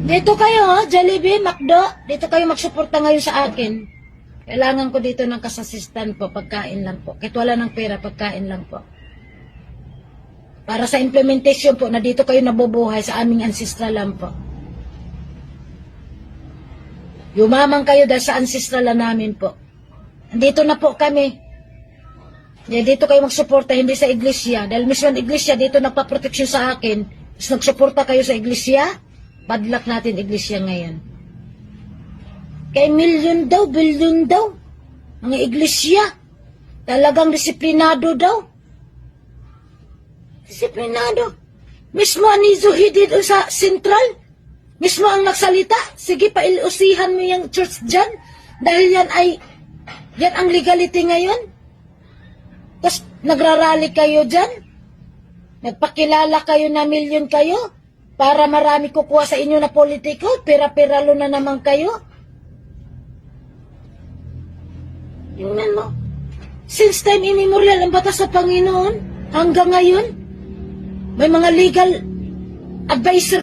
Dito kayo, ha? Jollibee, McDo. Dito kayo magsuporta ngayon sa akin. Kailangan ko dito ng kasasistan po, pagkain lang po. Kahit wala ng pera, pagkain lang po. Para sa implementation po, na dito kayo nabubuhay sa aming ancestral lang po. Yumamang kayo dahil sa ancestral lang namin po. Andito na po kami. Yeah, dito kayo magsuporta, hindi sa iglesia. Dahil mismo ang iglesia, dito nagpa-proteksyon sa akin. Tapos nagsuporta kayo sa iglesia, padlak natin iglesia ngayon. Kay milyon daw, bilyon daw. Mga iglesia. Talagang disiplinado daw. Disiplinado. Mismo ni Zuhidi doon sa central. Mismo ang nagsalita. Sige, pailusihan mo yung church dyan. Dahil yan ay, yan ang legality ngayon. Tapos nagrarally kayo dyan. Nagpakilala kayo na milyon kayo. Para marami kukuha sa inyo na politiko. Pera-peralo na naman kayo. Tingnan mo. Since time immemorial ang batas sa Panginoon, hanggang ngayon, may mga legal advisor